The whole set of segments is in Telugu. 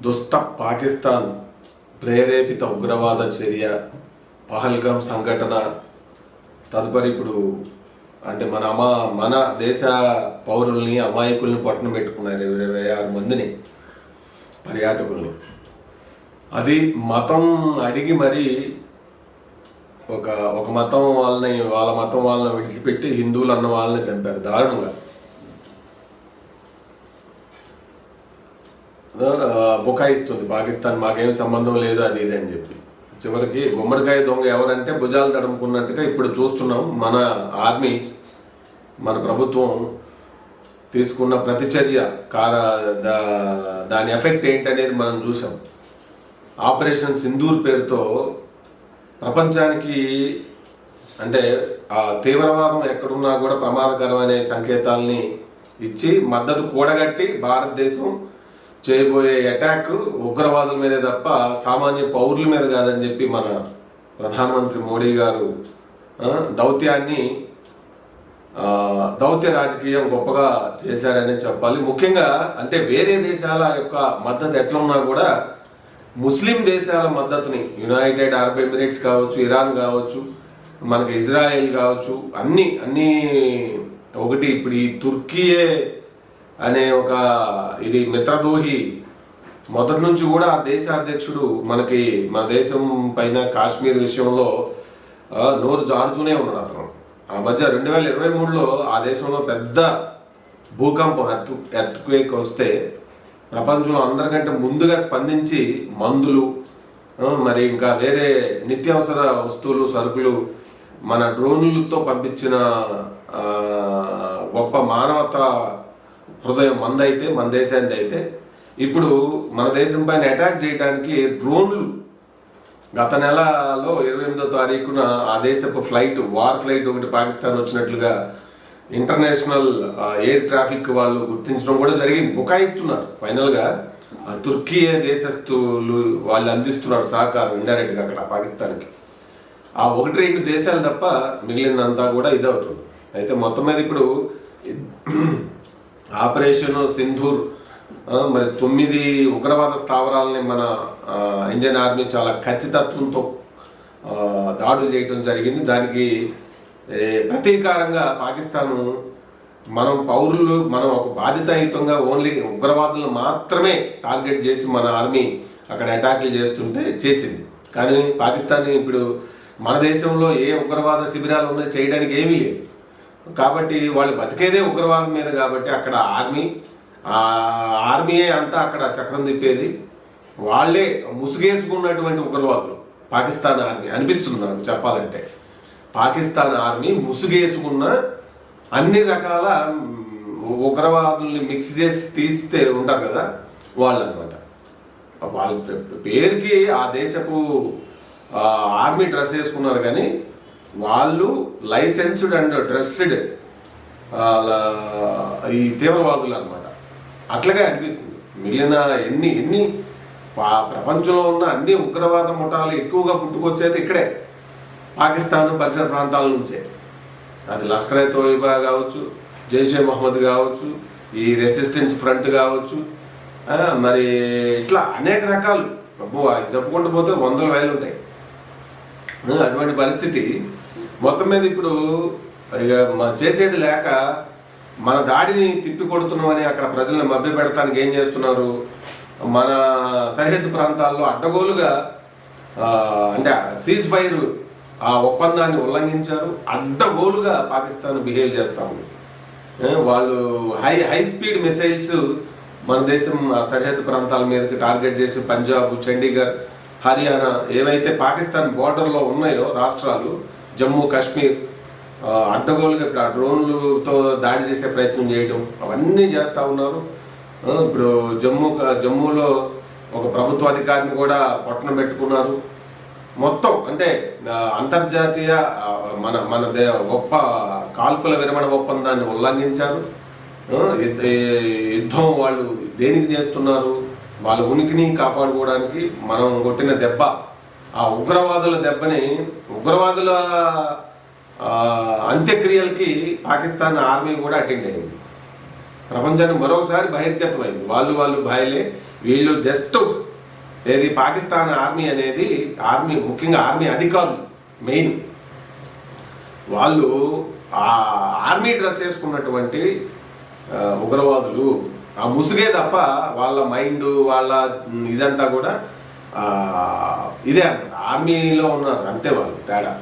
దుష్ట పాకిస్తాన్ ప్రేరేపిత ఉగ్రవాద చర్య పహల్గాం సంఘటన తదుపరి ఇప్పుడు అంటే మన అమా మన దేశ పౌరుల్ని అమాయకుల్ని పట్టణం పెట్టుకున్నారు ఇరవై ఆరు మందిని పర్యాటకుల్ని. అది మతం అడిగి మరి ఒక ఒక మతం వాళ్ళని వాళ్ళ మతం వాళ్ళని విడిచిపెట్టి హిందువులు అన్న వాళ్ళని చంపారు. దారుణంగా. బుకాయిస్తుంది పాకిస్తాన్ మాకేం సంబంధం లేదు అది ఇది అని చెప్పి. చివరికి గుమ్మడికాయ దొంగ ఎవరంటే భుజాలు తడుముకున్నట్టుగా ఇప్పుడు చూస్తున్నాం. మన ఆర్మీ మన ప్రభుత్వం తీసుకున్న ప్రతిచర్య కార దా- దాని ఎఫెక్ట్ ఏంటనేది మనం చూసాం. ఆపరేషన్ సింధూర్ పేరుతో ప్రపంచానికి అంటే ఆ తీవ్రవాదం ఎక్కడున్నా కూడా ప్రమాదకరం అనే సంకేతాలని ఇచ్చి మద్దతు కూడగట్టి భారతదేశం చేయబోయే అటాక్ ఉగ్రవాదుల మీదే తప్ప సామాన్య పౌరుల మీద కాదని చెప్పి మన ప్రధానమంత్రి మోడీ గారు దౌత్యాన్ని దౌత్య రాజకీయం గొప్పగా చేశారనే చెప్పాలి. ముఖ్యంగా అంటే వేరే దేశాల యొక్క మద్దతు ఎట్లా ఉన్నా కూడా ముస్లిం దేశాల మద్దతుని యునైటెడ్ అరబ్ ఎమిరేట్స్ కావచ్చు ఇరాన్ కావచ్చు మనకి ఇజ్రాయెల్ కావచ్చు అన్ని అన్ని ఒకటి ఇప్పుడు ఈ తుర్కీయే అనే ఒక ఇది మిత్రదోహి మొదటి నుంచి కూడా ఆ దేశ అధ్యక్షుడు మనకి మన దేశం పైన కాశ్మీర్ విషయంలో నోరు జారుతూనే ఉన్నాడు అతను. ఆ మధ్య రెండు వేల ఇరవై మూడులో ఆ దేశంలో పెద్ద భూకంపం ఎర్త్ ఎర్త్క్వేక్ వస్తే ప్రపంచంలో అందరికంటే ముందుగా స్పందించి మందులు మరి ఇంకా వేరే నిత్యావసర వస్తువులు సరుకులు మన డ్రోన్లతో పంపించిన గొప్ప మానవత హృదయం మందైతే మన దేశానికి అయితే ఇప్పుడు మన దేశం పైన అటాక్ చేయడానికి డ్రోన్లు. గత నెలలో ఇరవై ఎనిమిదో తారీఖున ఆ దేశపు ఫ్లైట్ వార్ ఫ్లైట్ ఒకటి పాకిస్తాన్ వచ్చినట్లుగా ఇంటర్నేషనల్ ఎయిర్ ట్రాఫిక్ వాళ్ళు గుర్తించడం కూడా జరిగింది. బుకాయిస్తున్నారు. ఫైనల్గా ఆ తుర్కీ దేశస్తులు వాళ్ళు అందిస్తున్నారు సహకారం ఇండైరెక్ట్గా అక్కడ పాకిస్తాన్కి. ఆ ఒకటి రెండు దేశాలు తప్ప మిగిలినంతా కూడా ఇదవుతుంది. అయితే మొత్తం మీద ఇప్పుడు ఆపరేషన్ సింధూర్ మరి తొమ్మిది ఉగ్రవాద స్థావరాలని మన ఇండియన్ ఆర్మీ చాలా ఖచ్చితత్వంతో దాడులు చేయడం జరిగింది. దానికి ప్రతీకారంగా పాకిస్తాను మనం పౌరులు మనం ఒక బాధ్యతాయుతంగా ఓన్లీ ఉగ్రవాదులను మాత్రమే టార్గెట్ చేసి మన ఆర్మీ అక్కడ అటాక్లు చేస్తుంటే చేసింది. కానీ పాకిస్తాన్ ఇప్పుడు మన దేశంలో ఏ ఉగ్రవాద శిబిరాలు ఉన్నాయో చేయడానికి ఏమీ లేదు. కాబట్టి వాళ్ళు బతికేదే ఉగ్రవాదం మీద కాబట్టి అక్కడ ఆర్మీ ఆర్మీయే అంతా అక్కడ చక్రం తిప్పేది. వాళ్ళే ముసుగేసుకున్నటువంటి ఉగ్రవాదులు పాకిస్తాన్ ఆర్మీ. అనిపిస్తుంది నాకు చెప్పాలంటే. పాకిస్తాన్ ఆర్మీ ముసుగేసుకున్న అన్ని రకాల ఉగ్రవాదుల్ని మిక్స్ చేసి తీస్తే ఉంటారు కదా వాళ్ళు అనమాట వాళ్ళ పేరుకి ఆ దేశపు ఆర్మీ డ్రెస్ వేసుకున్నారు కానీ వాళ్ళు లైసెన్స్డ్ అండ్ డ్రెస్డ్ ఈ తీవ్రవాదులు అనమాట అట్లాగే అనిపిస్తుంది. మిగిలిన ఎన్ని ఎన్ని ప్రపంచంలో ఉన్న అన్ని ఉగ్రవాద ముఠాలు ఎక్కువగా పుట్టుకొచ్చేది ఇక్కడే పాకిస్తాన్ పరిసర ప్రాంతాల నుంచే. అది లష్కర్ ఏ తోయిబా కావచ్చు జైషే మహమ్మద్ కావచ్చు ఈ రెసిస్టెన్స్ ఫ్రంట్ కావచ్చు మరి ఇట్లా అనేక రకాలు. అబ్బో అది చెప్పుకుంటూ పోతే వందల వేలు ఉంటాయి అటువంటి పరిస్థితి మొత్తం మీద ఇప్పుడు ఇక చేసేది లేక మన దాడిని తిప్పి కొడుతున్నామని అక్కడ ప్రజల్ని మభ్య పెడతానికి ఏం చేస్తున్నారు? మన సరిహద్దు ప్రాంతాల్లో అడ్డగోలుగా అంటే సీజ్ ఫైర్ ఆ ఒప్పందాన్ని ఉల్లంఘించారు. అడ్డగోలుగా పాకిస్తాన్ బిహేవ్ చేస్తాము వాళ్ళు హై హై స్పీడ్ మిసైల్స్ మన దేశం ఆ సరిహద్దు ప్రాంతాల మీదకి టార్గెట్ చేసి పంజాబ్ చండీగఢ్ హర్యానా ఏవైతే పాకిస్తాన్ బోర్డర్లో ఉన్నాయో రాష్ట్రాలు జమ్మూ కాశ్మీర్ అడ్డగోలుగా ఇప్పుడు ఆ డ్రోన్లతో దాడి చేసే ప్రయత్నం చేయడం అవన్నీ చేస్తూ ఉన్నారు. ఇప్పుడు జమ్మూ జమ్మూలో ఒక ప్రభుత్వ అధికారిని కూడా పట్టణం పెట్టుకున్నారు. మొత్తం అంటే అంతర్జాతీయ మన మన దే- గొప్ప కాల్పుల విరమణ ఒప్పందాన్ని ఉల్లంఘించారు. యుద్ధం వాళ్ళు దేనికి చేస్తున్నారు? వాళ్ళ ఉనికిని కాపాడుకోవడానికి మనం కొట్టిన దెబ్బ ఆ ఉగ్రవాదుల దెబ్బని ఉగ్రవాదుల అంత్యక్రియలకి పాకిస్తాన్ ఆర్మీ కూడా అటెండ్ అయింది. ప్రపంచానికి మరొకసారి బహిర్గతమైంది. వాళ్ళు వాళ్ళు బాయలే వీళ్ళు జస్ట్ ఏది పాకిస్తాన్ ఆర్మీ అనేది ఆర్మీ ముఖ్యంగా ఆర్మీ అధికారులు మెయిన్. వాళ్ళు ఆ ఆర్మీ డ్రెస్ వేసుకున్నటువంటి ఉగ్రవాదులు ఆ ముసుగే తప్ప వాళ్ళ మైండ్ వాళ్ళ ఇదంతా కూడా ఇదే అన్నమాట ఆర్మీలో ఉన్నారు అంతే వాళ్ళు తేడా.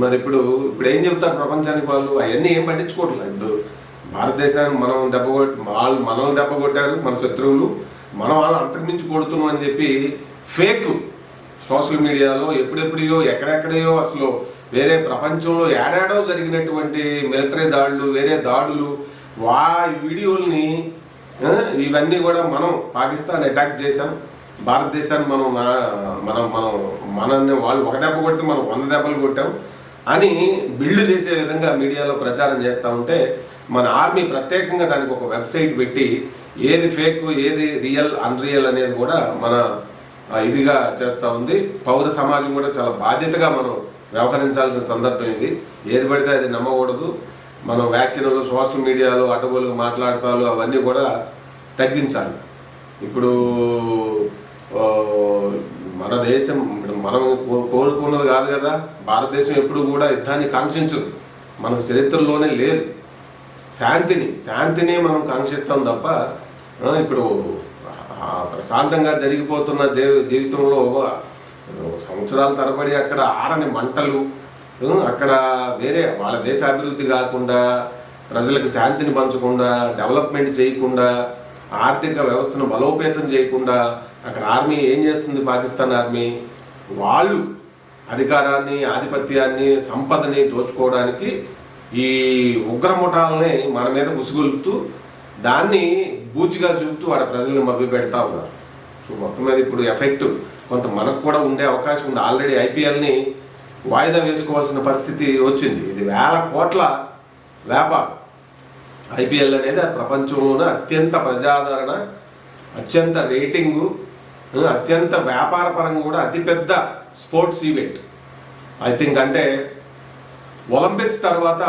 మరి ఇప్పుడు ఇప్పుడు ఏం చెప్తారు ప్రపంచానికి వాళ్ళు? అవన్నీ ఏం పట్టించుకోవట్లేదు. ఇప్పుడు భారతదేశాన్ని మనం దెబ్బ కొట్టి వాళ్ళు మనల్ని దెబ్బ కొట్టారు మన శత్రువులు. మనం వాళ్ళు అంతకుమించి కొడుతున్నాం అని చెప్పి ఫేక్ సోషల్ మీడియాలో ఎప్పుడెప్పుడో ఎక్కడెక్కడయో అసలు వేరే ప్రపంచంలో ఏడాడో జరిగినటువంటి మిలిటరీ దాడులు వేరే దాడులు వా వీడియోల్ని ఇవన్నీ కూడా మనం పాకిస్తాన్ అటాక్ చేసాం భారతదేశాన్ని మనం మన- మనం మనం మనల్ని వాళ్ళు ఒక దెబ్బ కొడితే మనం వంద దెబ్బలు కొట్టాం అని బిల్డ్ చేసే విధంగా మీడియాలో ప్రచారం చేస్తూ ఉంటే మన ఆర్మీ ప్రత్యేకంగా దానికి ఒక వెబ్సైట్ పెట్టి ఏది ఫేక్ ఏది రియల్ అన్రియల్ అనేది కూడా మన ఇదిగా చేస్తూ ఉంది. పౌర సమాజం కూడా చాలా బాధ్యతగా మనం వ్యవహరించాల్సిన సందర్భం ఇది. ఏది పడితే అది నమ్మకూడదు. మనం వ్యాఖ్యలు సోషల్ మీడియాలో అడ్డగోలుగా మాట్లాడతాలు అవన్నీ కూడా తగ్గించాలి. ఇప్పుడు మన దేశం మనం కో- కోరుకున్నది కాదు కదా. భారతదేశం ఎప్పుడు కూడా యుద్ధాన్ని కాంక్షించదు. మన చరిత్రలోనే లేదు. శాంతిని శాంతిని మనం కాంక్షిస్తాం తప్ప ఇప్పుడు ప్రశాంతంగా జరిగిపోతున్న జీవితంలో సంవత్సరాల తరబడి అక్కడ ఆరని మంటలు అక్కడ వేరే వాళ్ళ దేశ అభివృద్ధి కాకుండా ప్రజలకు శాంతిని పంచకుండా డెవలప్మెంట్ చేయకుండా ఆర్థిక వ్యవస్థను బలోపేతం చేయకుండా అక్కడ ఆర్మీ ఏం చేస్తుంది? పాకిస్తాన్ ఆర్మీ వాళ్ళు అధికారాన్ని ఆధిపత్యాన్ని సంపదని దోచుకోవడానికి ఈ ఉగ్రముఠాలని మన మీద ముసుగులుపుతూ దాన్ని బూచిగా చూపుతూ వాడి ప్రజల్ని మభ్య పెడతా ఉన్నారు. సో మొత్తం మీద ఇప్పుడు ఎఫెక్ట్ కొంత మనకు కూడా ఉండే అవకాశం ఉంది. ఆల్రెడీ ఐపీఎల్ని వాయిదా వేసుకోవాల్సిన పరిస్థితి వచ్చింది. ఇది వేల కోట్ల వ్యాపారం. ఐపీఎల్ అనేది ప్రపంచంలోనే అత్యంత ప్రజాదరణ అత్యంత రేటింగు అత్యంత వ్యాపార పరంగా కూడా అతిపెద్ద స్పోర్ట్స్ ఈవెంట్. ఐ థింక్ అంటే ఒలింపిక్స్ తర్వాత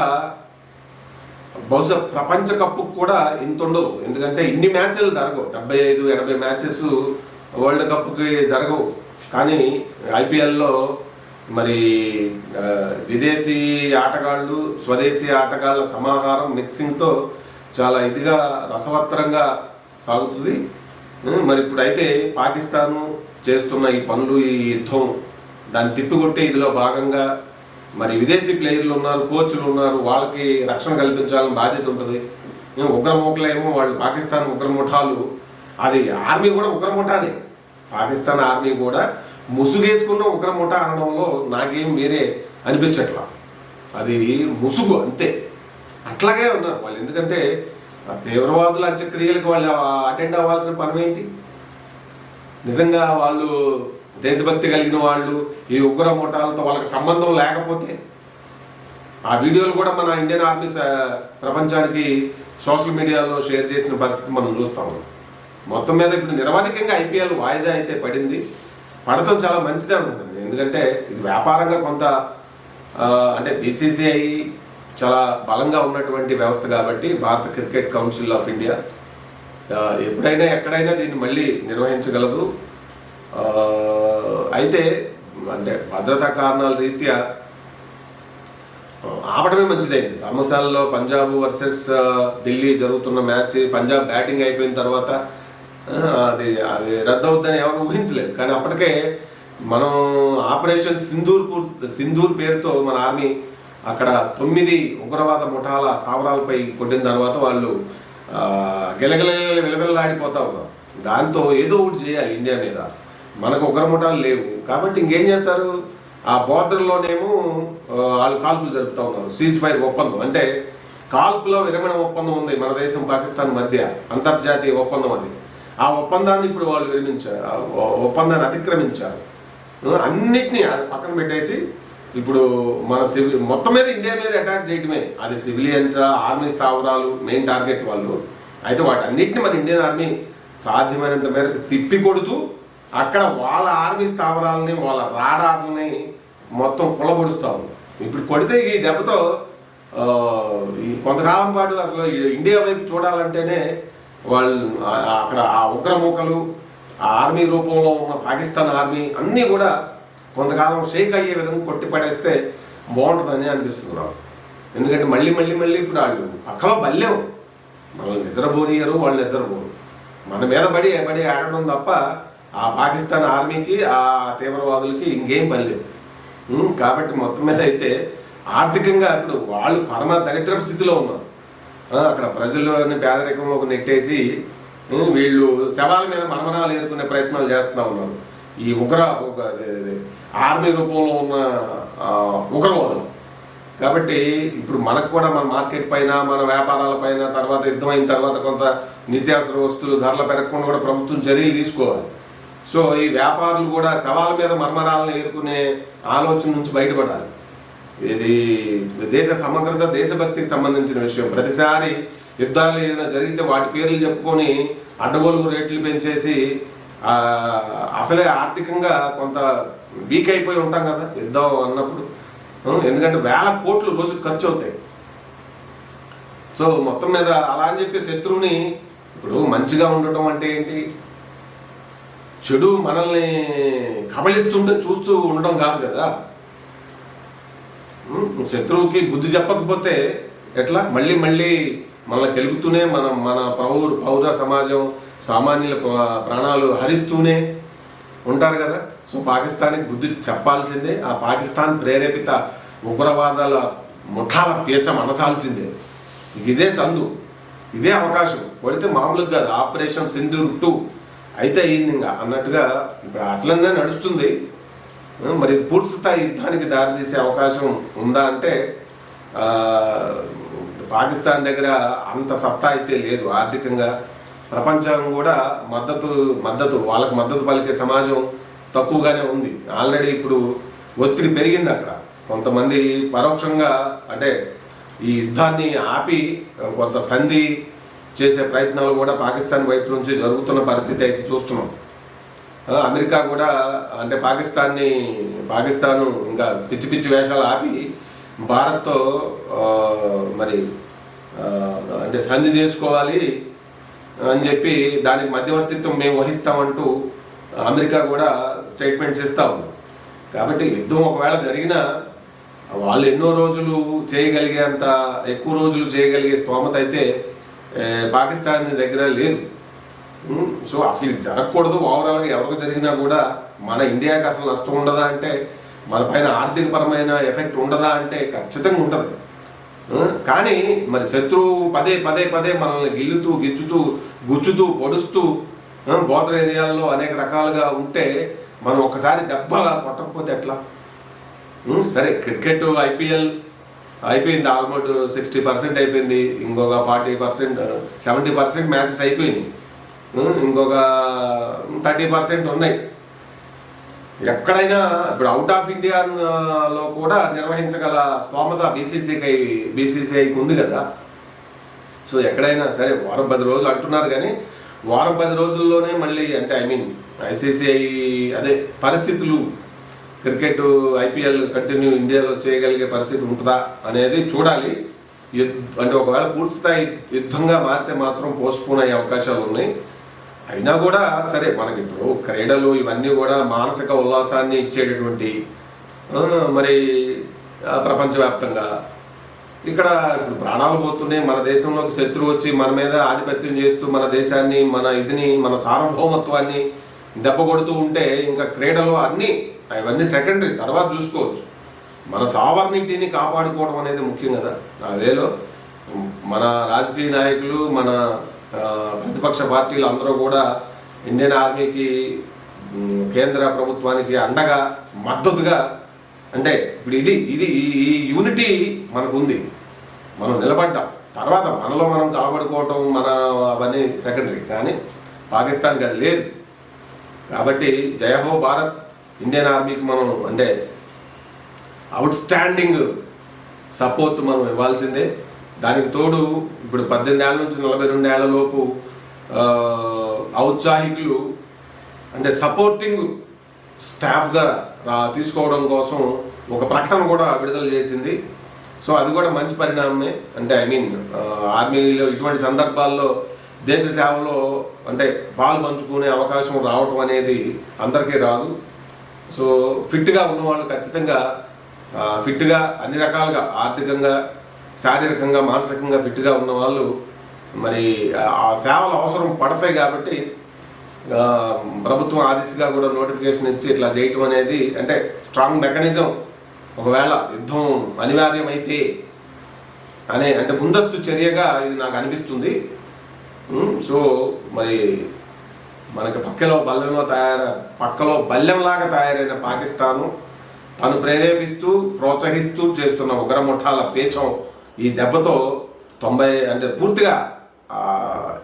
బహుశా ప్రపంచ కప్పు కూడా ఇంత ఉండదు. ఎందుకంటే ఇన్ని మ్యాచ్లు జరగవు. డెబ్బై ఐదు ఎనభై మ్యాచెస్ వరల్డ్ కప్కి జరగవు. కానీ ఐపీఎల్లో మరి విదేశీ ఆటగాళ్ళు స్వదేశీ ఆటగాళ్ళ సమాహారం మిక్సింగ్తో చాలా ఇదిగా రసవత్తరంగా సాగుతుంది. మరి ఇప్పుడైతే పాకిస్తాను చేస్తున్న ఈ పనులు ఈ యుద్ధం దాన్ని తిప్పికొట్టే ఇదిలో భాగంగా మరి విదేశీ ప్లేయర్లు ఉన్నారు కోచ్లు ఉన్నారు వాళ్ళకి రక్షణ కల్పించాలని బాధ్యత ఉంటుంది. ఉం, ఉగ్రముఠలేమో వాళ్ళు పాకిస్తాన్ ఉగ్రముఠాలు. అది ఆర్మీ కూడా ఉగ్రముఠానే. పాకిస్తాన్ ఆర్మీ కూడా ముసుగేసుకున్న ఉగ్రముఠ అనడంలో నాకేం వేరే అనిపించట్లా. అది ముసుగు అంతే. అట్లాగే ఉన్నారు వాళ్ళు. ఎందుకంటే తీవ్రవాదుల అంత్యక్రియలకు వాళ్ళు అటెండ్ అవ్వాల్సిన పని ఏంటి నిజంగా వాళ్ళు దేశభక్తి కలిగిన వాళ్ళు ఈ ఉగ్ర ముఠాలతో వాళ్ళకి సంబంధం లేకపోతే ఆ వీడియోలు కూడా మన ఇండియన్ ఆర్మీ ప్రపంచానికి సోషల్ మీడియాలో షేర్ చేసిన పరిస్థితి మనం చూస్తాము మొత్తం మీద ఇప్పుడు నిరవధికంగా ఐపీఎల్ వాయిదా అయితే పడింది. పడటం చాలా మంచిదే ఉంటుంది ఎందుకంటే ఇది వ్యాపారంగా కొంత అంటే బీసీసీఐ చాలా బలంగా ఉన్నటువంటి వ్యవస్థ కాబట్టి భారత క్రికెట్ కౌన్సిల్ ఆఫ్ ఇండియా. ఎప్పుడైనా ఎక్కడైనా దీన్ని మళ్ళీ నిర్వహించగలదు. అయితే అంటే భద్రతా కారణాల రీత్యా ఆపడమే మంచిదైంది. ధర్మశాలలో పంజాబ్ వర్సెస్ ఢిల్లీ జరుగుతున్న మ్యాచ్ పంజాబ్ బ్యాటింగ్ అయిపోయిన తర్వాత అది అది రద్దవుద్దని ఎవరు ఊహించలేదు. కానీ అప్పటికే మనం ఆపరేషన్ సింధూర్ పూర్- సింధూర్ పేరుతో మన ఆర్మీ అక్కడ తొమ్మిది ఉగ్రవాద ముఠాల స్థావరాలపై కొట్టిన తర్వాత వాళ్ళు ఆ, గిలగిల విలవిలలాడిపోతా ఉన్నారు. దాంతో ఏదో ఒకటి చేయాలి ఇండియా మీద. మనకు ఉగ్ర ముఠాలు లేవు. కాబట్టి ఇంకేం చేస్తారు? ఆ బోర్డర్లోనేమో వాళ్ళు కాల్పులు జరుపుతూ ఉన్నారు. సీజ్ ఫైర్ ఒప్పందం. అంటే కాల్పులో విరమణ ఒప్పందం ఉంది మన దేశం పాకిస్తాన్ మధ్య. అంతర్జాతీయ ఒప్పందం అది. ఆ ఒప్పందాన్ని ఇప్పుడు వాళ్ళు విరమించారు ఒప్పందాన్ని అతిక్రమించారు. అన్నిటినీ పక్కన పెట్టేసి ఇప్పుడు మన సివిల్ మొత్తం మీద ఇండియా మీద అటాక్ చేయడమే అది సివిలియన్స్ ఆర్మీ స్థావరాలు మెయిన్ టార్గెట్ వాళ్ళు. అయితే వాటన్నిటిని మన ఇండియన్ ఆర్మీ సాధ్యమైనంత మేరకు తిప్పి కొడుతూ అక్కడ వాళ్ళ ఆర్మీ స్థావరాలని వాళ్ళ రాడార్లని మొత్తం కులబొడుస్తాము ఇప్పుడు కొడితే ఈ దెబ్బతో ఈ కొంతకాలం పాటు అసలు ఇండియా వైపు చూడాలంటేనే వాళ్ళు అక్కడ ఆ ఉగ్రమూకలు ఆ ఆర్మీ రూపంలో ఉన్న పాకిస్తాన్ ఆర్మీ అన్నీ కూడా కొంతకాలం షేక్ అయ్యే విధంగా కొట్టి పడేస్తే బాగుంటుందని అనిపిస్తుంది నాకు. ఎందుకంటే మళ్ళీ మళ్ళీ మళ్ళీ ఇప్పుడు వాళ్ళు పక్కలో బల్లేం. మనల్ని నిద్రపోనియరు వాళ్ళు నిద్రపోరు. మన మీద పడి పడి ఆడడం తప్ప ఆ పాకిస్తాన్ ఆర్మీకి ఆ తీవ్రవాదులకి ఇంకేం పని లేదు. కాబట్టి మొత్తం మీద అయితే ఆర్థికంగా ఇప్పుడు వాళ్ళు పరమ దరిద్ర స్థితిలో ఉన్నారు. అక్కడ ప్రజల్లోని పేదరికంలోకి నెట్టేసి వీళ్ళు శవాల మీద మరమరాలు ఎదుర్కొనే ప్రయత్నాలు చేస్తూ ఉన్నారు. ఈ ఉగ్ర ఆర్మీ రూపంలో ఉన్న ఉగ్రవాదం కాబట్టి ఇప్పుడు మనకు కూడా మన మార్కెట్ పైన మన వ్యాపారాల పైన తర్వాత యుద్ధం అయిన తర్వాత కొంత నిత్యావసర వస్తువులు ధరలు పెరగకుండా కూడా ప్రభుత్వం చర్యలు తీసుకోవాలి. సో ఈ వ్యాపారులు కూడా శవాల మీద మర్మరాలను ఎదుర్కొనే ఆలోచన నుంచి బయటపడాలి. ఇది దేశ సమగ్రత దేశభక్తికి సంబంధించిన విషయం. ప్రతిసారి యుద్ధాలు ఏదైనా జరిగితే వాటి పేర్లు చెప్పుకొని అడ్డగోలు రేట్లు పెంచేసి అసలే ఆర్థికంగా కొంత వీక్ అయిపోయి ఉంటాం కదా యుద్ధం అన్నప్పుడు. ఎందుకంటే వేల కోట్లు రోజు ఖర్చు అవుతాయి. సో మొత్తం మీద అలా అని చెప్పి శత్రువుని ఇప్పుడు మంచిగా ఉండటం అంటే ఏంటి? చెడు మనల్ని కబళిస్తుంటే చూస్తూ ఉండడం కాదు కదా. శత్రువుకి బుద్ధి చెప్పకపోతే ఎట్లా? మళ్ళీ మళ్ళీ మనల్ని గెలుగుతూనే మన మన పౌర పౌర సమాజం సామాన్యుల ప్రాణాలు హరిస్తూనే ఉంటారు కదా. సో పాకిస్తాన్కి బుద్ధి చెప్పాల్సిందే. ఆ పాకిస్తాన్ ప్రేరేపిత ఉగ్రవాదాల ముఠాల పీచ మనచాల్సిందే ఇదే సందు. ఇదే అవకాశం. కొడితే మామూలుగా కాదు. ఆపరేషన్ సింధూర్ టూ అయితే అయింది ఇంకా. అన్నట్టుగా ఇప్పుడు అట్లనే నడుస్తుంది. మరి ఇది పూర్తి స్థాయి యుద్ధానికి దారితీసే అవకాశం ఉందా అంటే పాకిస్తాన్ దగ్గర అంత సత్తా అయితే లేదు ఆర్థికంగా. ప్రపంచం కూడా మద్దతు మద్దతు వాళ్ళకి మద్దతు పలికే సమాజం తక్కువగానే ఉంది. ఆల్రెడీ ఇప్పుడు ఒత్తిడి పెరిగింది అక్కడ. కొంతమంది పరోక్షంగా అంటే ఈ యుద్ధాన్ని ఆపి కొంత సంధి చేసే ప్రయత్నాలు కూడా పాకిస్తాన్ వైపు నుంచి జరుగుతున్న పరిస్థితి అయితే చూస్తున్నాం. అమెరికా కూడా అంటే పాకిస్తాన్ని పాకిస్తాను ఇంకా పిచ్చి పిచ్చి వేషాలు ఆపి భారత్తో మరి అంటే సంధి చేసుకోవాలి అని చెప్పి దానికి మధ్యవర్తిత్వం మేము వహిస్తామంటూ అమెరికా కూడా స్టేట్మెంట్స్ ఇస్తా ఉంది. కాబట్టి యుద్ధం ఒకవేళ జరిగినా వాళ్ళు ఎన్నో రోజులు చేయగలిగేంత ఎక్కువ రోజులు చేయగలిగే స్తోమత అయితే పాకిస్తాన్ దగ్గర లేదు. సో అసలు ఇది జరగకూడదు. ఓవరాల్గా ఎవరికి జరిగినా కూడా మన ఇండియాకి అసలు నష్టం ఉండదా అంటే మన పైన ఆర్థికపరమైన ఎఫెక్ట్ ఉండదా అంటే ఖచ్చితంగా ఉంటుంది. కానీ మరి శత్రువు పదే పదే పదే మనల్ని గిల్లుతూ గిచ్చుతూ గుచ్చుతూ పొడుస్తూ బోర్డర్ ఏరియాల్లో అనేక రకాలుగా ఉంటే మనం ఒకసారి దెబ్బలా కొట్టకపోతే ఎట్లా? సరే క్రికెట్ ఐపీఎల్ అయిపోయింది ఆల్మోస్ట్ సిక్స్టీ పర్సెంట్ అయిపోయింది ఇంకొక forty percent seventy percent matches అయిపోయినాయి. ఇంకొక థర్టీ పర్సెంట్ ఉన్నాయి. ఎక్కడైనా ఇప్పుడు అవుట్ ఆఫ్ ఇండియా లో కూడా నిర్వహించగల స్తోమత బీసీసీకి బీసీసీఐకి ఉంది కదా. సో ఎక్కడైనా సరే వారం పది రోజులు అంటున్నారు కానీ వారం పది రోజుల్లోనే మళ్ళీ అంటే ఐ మీన్ ఐసీసీఐ అదే పరిస్థితులు క్రికెట్ ఐపీఎల్ కంటిన్యూ ఇండియాలో చేయగలిగే పరిస్థితి ఉంటుందా అనేది చూడాలి. యుద్- అంటే ఒకవేళ పూర్తి స్థాయి యుద్ధంగా మారితే మాత్రం పోస్ట్పోన్ అయ్యే అవకాశాలు ఉన్నాయి. అయినా కూడా సరే మనకి ఇప్పుడు క్రీడలు ఇవన్నీ కూడా మానసిక ఉల్లాసాన్ని ఇచ్చేటటువంటి మరి ప్రపంచవ్యాప్తంగా ఇక్కడ ఇప్పుడు ప్రాణాలు పోతున్నాయి. మన దేశంలోకి శత్రువు వచ్చి మన మీద ఆధిపత్యం చేస్తూ మన దేశాన్ని మన ఇదిని మన సార్వభౌమత్వాన్ని దెబ్బ కొడుతూ ఉంటే ఇంకా క్రీడలు అన్నీ అవన్నీ సెకండరీ తర్వాత చూసుకోవచ్చు. మన సావర్నిటీని కాపాడుకోవడం అనేది ముఖ్యం కదా. అదేలో మన రాజకీయ నాయకులు మన ప్రతిపక్ష పార్టీలు అందరూ కూడా ఇండియన్ ఆర్మీకి కేంద్ర ప్రభుత్వానికి అండగా మద్దతుగా అంటే ఇప్పుడు ఇది ఇది ఈ- యూనిటీ మనకు ఉంది మనం నిలబడ్డాం. తర్వాత మనలో మనం కాపాడుకోవటం మన అవన్నీ సెకండరీ కానీ పాకిస్తాన్కి అది లేదు. కాబట్టి జయ హో భారత్ ఇండియన్ ఆర్మీకి మనం అంటే అవుట్ స్టాండింగ్ సపోర్ట్ మనం ఇవ్వాల్సిందే. దానికి తోడు ఇప్పుడు పద్దెనిమిది ఏళ్ళ నుంచి నలభై రెండు ఏళ్ళ లోపు ఔత్సాహికులు అంటే సపోర్టింగ్ స్టాఫ్గా రా తీసుకోవడం కోసం ఒక ప్రకటన కూడా విడుదల చేసింది. సో అది కూడా మంచి పరిణామమే. అంటే ఐ మీన్ ఆర్మీలో ఇటువంటి సందర్భాల్లో దేశ సేవలో అంటే పాలు పంచుకునే అవకాశం రావటం అనేది అందరికీ రాదు. సో ఫిట్గా ఉన్నవాళ్ళు ఖచ్చితంగా ఫిట్గా అన్ని రకాలుగా ఆర్థికంగా శారీరకంగా మానసికంగా ఫిట్గా ఉన్న వాళ్ళు మరి ఆ- సేవలు అవసరం పడతాయి కాబట్టి ప్రభుత్వం ఆ దిశగా కూడా నోటిఫికేషన్ ఇచ్చి ఇట్లా చేయటం అనేది అంటే స్ట్రాంగ్ మెకానిజం ఒకవేళ యుద్ధం అనివార్యమైతే అనే అంటే ముందస్తు చర్యగా ఇది నాకు అనిపిస్తుంది. సో మరి మనకి పక్కలో బల్లెంలో తయారు పక్కలో బల్లెంలాగా తయారైన పాకిస్తాను తను ప్రేరేపిస్తూ ప్రోత్సహిస్తూ చేస్తున్న ఉగ్రముఠాల పేచం ఈ దెబ్బతో తొంభై అంటే పూర్తిగా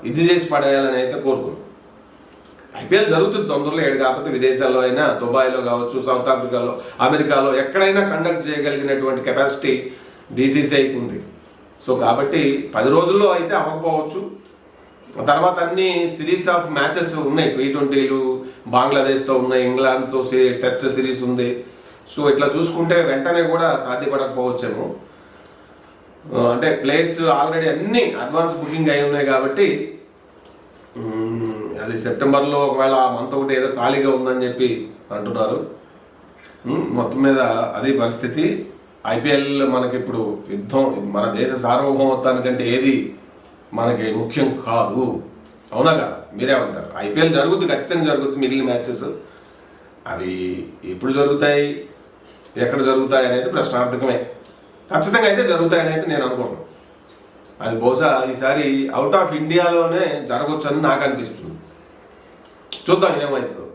ఇది చేసి పడేయాలని అయితే కోరుకున్నాం ఐపీఎల్ జరుగుతుంది తొందరలో ఏడు కాకపోతే విదేశాల్లో అయినా దుబాయ్లో కావచ్చు సౌత్ ఆఫ్రికాలో అమెరికాలో ఎక్కడైనా కండక్ట్ చేయగలిగినటువంటి కెపాసిటీ బీసీసీఐకి ఉంది. సో కాబట్టి పది రోజుల్లో అయితే అవ్వకపోవచ్చు. తర్వాత అన్ని సిరీస్ ఆఫ్ మ్యాచెస్ ఉన్నాయి. టీ ట్వంటీలు బంగ్లాదేశ్తో ఉన్నాయి ఇంగ్లాండ్తో టెస్ట్ సిరీస్ ఉంది. సో ఇట్లా చూసుకుంటే వెంటనే కూడా సాధ్యపడకపోవచ్చేమో. అంటే ప్లేస్ ఆల్రెడీ అన్ని అడ్వాన్స్ బుకింగ్ అయి ఉన్నాయి కాబట్టి అది సెప్టెంబర్లో ఒకవేళ ఆ మంత్ ఒకటి ఏదో ఖాళీగా ఉందని చెప్పి అంటున్నారు. మొత్తం మీద అది పరిస్థితి. ఐపీఎల్ మనకి ఇప్పుడు యుద్ధం మన దేశ సార్వభౌమత్వానికంటే ఏది మనకి ముఖ్యం కాదు. అవునా కదా? మీరే ఉంటారు ఐపీఎల్ జరుగుద్ది ఖచ్చితంగా జరుగుద్ది మిగిలిన మ్యాచెస్. అవి ఎప్పుడు జరుగుతాయి? ఎక్కడ జరుగుతాయి అనేది ప్రశ్నార్థకమే. ఖచ్చితంగా అయితే జరుగుతాయని అయితే నేను అనుకుంటున్నాను. అది బహుశా ఈసారి అవుట్ ఆఫ్ ఇండియాలోనే జరగవచ్చని నాకు అనిపిస్తుంది. చూద్దాం ఏమవుతుందో